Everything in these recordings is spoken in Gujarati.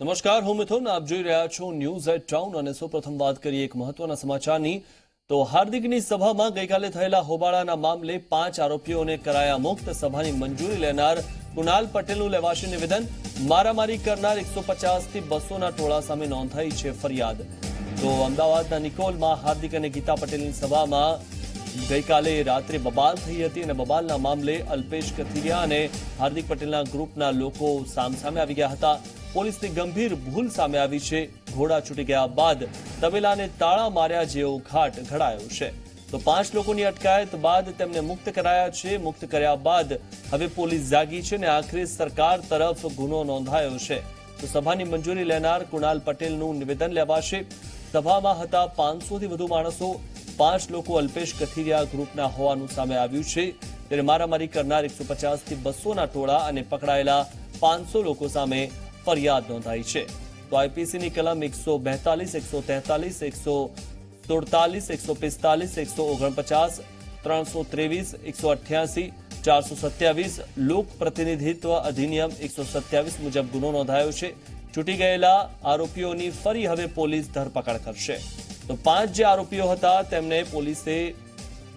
નમસ્કાર, હું મિથુન. આપ જોઈ રહ્યા છો ન્યૂઝ એટ ટાઉન અને સૌપ્રથમ વાત કરીએ એક મહત્વના સમાચારની. તો હાર્દિકની સભામાં ગઈકાલે થયેલા હોબાળાના મામલે પાંચ આરોપીઓને કરાયા મુક્ત. સભાની મંજૂરી લેનાર કુણાલ પટેલનું લેવાશે નિવેદન. મારામારી કરનાર એકસો પચાસથી બસોના ટોળા સામે નોંધાઈ છે ફરિયાદ. તો અમદાવાદના નિકોલમાં હાર્દિક અને ગીતા પટેલની સભામાં ગઈકાલે રાત્રે બબાલ થઈ હતી અને બબાલના મામલે અલ્પેશ કથિરિયા અને હાર્દિક પટેલના ગ્રુપના લોકો સામસામે આવી ગયા હતા. પોલીસની ગંભીર ભૂલ સામે આવી છે. ઘોડા છૂટી ગયા બાદ તબેલાને તાળા માર્યા જેવો ઘાટ ઘડાયો છે. તો પાંચ લોકોની અટકાયત બાદ તેમને મુક્ત કરાયા છે. મુક્ત કર્યા બાદ હવે પોલીસ જાગી છે અને આખરે સરકાર તરફ ગુનો નોંધાયો છે. તો સભાની મંજૂરી લેનાર કુણાલ પટેલનું નિવેદન લેવાશે. સભામાં હતા પાંચસોથી વધુ માણસો. પાંચ લોકો અલ્પેશ કથિરિયા ગ્રુપના હોવાનું સામે આવ્યું છે. ત્યારે મારામારી કરનાર એકસો પચાસથી બસોના ટોળા અને પકડાયેલા પાંચસો લોકો સામે ફરિયાદ નોંધાઈ છે. તો આઈપીસીની કલમ એકસો બેતાલીસ, એકસો તેતાલીસ, એકસો સુડતાલીસ, એકસો પિસ્તાલીસ, એકસો ઓગણપચાસ, ત્રણસો ત્રેવીસ, એકસો અઠ્યાસી, ચારસો સત્યાવીસ લોક પ્રતિનિધિત્વ અધિનિયમ એકસો સત્યાવીસ મુજબ ગુનો નોંધાયો છે. છૂટી ગયેલા આરોપીઓની ફરી હવે પોલીસ ધરપકડ કરશે. તો પાંચ જે આરોપીઓ હતા, તેમને પોલીસે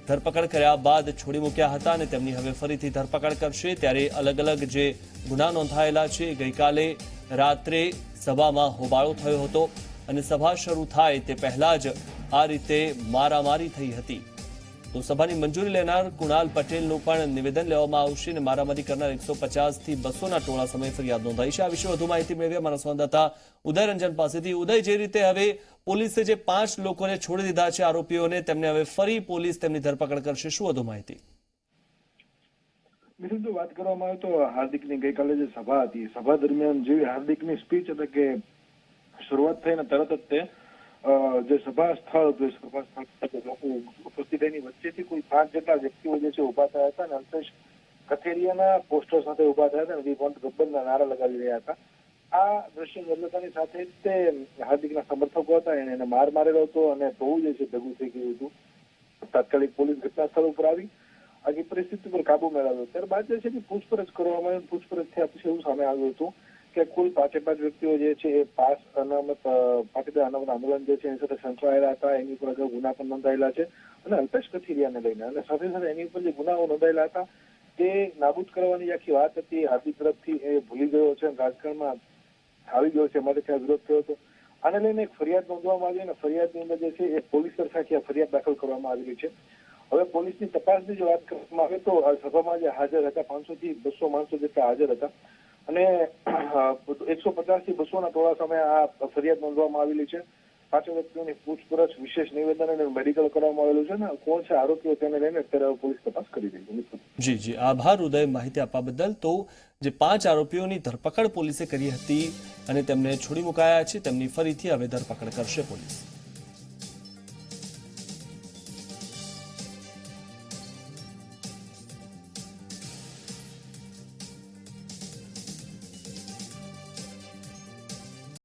ધરપકડ કર્યા બાદ છોડી મૂક્યા હતા અને તેમની હવે ફરીથી ધરપકડ કરશે. ત્યારે અલગ અલગ જે ગુના નોંધાયેલા છે ગઈકાલે રાત્રે સભામાં હોબાળો થયો હતો અને સભા શરૂ થાય તે પહેલા જ આ રીતે મારામારી થઈ હતી. તો સભાની મંજૂરી લેનાર કુણાલ પટેલનું પણ નિવેદન લેવામાં આવશે અને મારામારી કરનાર એકસો થી બસોના ટોળા સમયે ફરિયાદ નોંધાઈ છે. આ વિશે વધુ માહિતી મેળવી અમારા સંવાદદાતા ઉદય રંજન પાસેથી. ઉદય, જે રીતે હવે પોલીસે જે પાંચ લોકોને છોડી દીધા છે આરોપીઓને, તેમને હવે ફરી પોલીસ તેમની ધરપકડ કરશે. શું વધુ માહિતી? જો વાત કરવામાં આવે તો હાર્દિકની ગઈકાલે જે સભા હતી, સભા દરમિયાન જેવી હાર્દિકની સ્પીચ એટલે કે શરૂઆત થઈને તરત જ તે જે સભા સ્થળ જે સભા સ્થળ ઉપસ્થિત એની વચ્ચેથી કોઈ પાંચ જેટલા વ્યક્તિઓ જે છે ઊભા થયા હતા અને અલ્પેશ કથેરિયાના પોસ્ટર સાથે ઊભા થયા હતા અને વી વોન્ટ ગબ્બરના નારા લગાવી રહ્યા હતા. આ દ્રશ્ય બદલતાની સાથે જ તે હાર્દિકના સમર્થકો હતા, એને એને માર મારેલો હતો અને બહુ જે છે ભેગું થઈ ગયું હતું. તાત્કાલિક પોલીસ ઘટના સ્થળ ઉપર આવી. આખી પરિસ્થિતિ પર કાબુ મેળવ્યો. ત્યારબાદ જે છે કે પૂછપરછ કરવામાં આવી પૂછપરછ થયા પછી એવું સામે આવ્યું હતું કે કુલ પાંચે પાંચ વ્યક્તિઓ જે છે એ પાસ અનામત પાટીદાર અનામત આંદોલન જે છે એની સાથે સંકળાયેલા હતા, એની ઉપર અગાઉ ગુના પણ નોંધાયેલા છે અને અલ્પેશ કથિરિયાને લઈને અને સાથે સાથે એની ઉપર જે ગુનાઓ નોંધાયેલા હતા, તે નાબૂદ કરવાની આખી વાત હતી હાર્દિક તરફથી એ ભૂલી ગયો છે રાજકારણમાં આવી ગયો છે માટે ત્યાં વિરોધ થયો હતો. આને લઈને એક ફરિયાદ નોંધવામાં આવી અને ફરિયાદની અંદર જે છે એ પોલીસ તરફથી આ ફરિયાદ દાખલ કરવામાં આવી રહી છે. હવે પોલીસની તપાસની જો વાત કરવામાં આવે તો સભામાં જે હાજર હતા પાંચસો થી બસો માણસો જેટલા હાજર હતા અને એકસો પચાસથી બસો ના ટોળા સામે આ ફરિયાદ નોંધવામાં આવેલી છે. પાંચ વ્યક્તિઓની પૂછપરછ વિશેષ નિવેદન અને મેડિકલ કરવામાં આવેલું છે ને, કોણ છે આરોપીઓ તેને લઈને અત્યારે પોલીસ તપાસ કરી રહી છે. જી જી. આભાર, ઉદય, માહિતી આપવા બદલ. તો, જે પાંચ આરોપીઓની ધરપકડ પોલીસે કરી હતી અને તેમને છોડી મુકાયા છે, તેમની ફરીથી હવે ધરપકડ કરશે પોલીસ.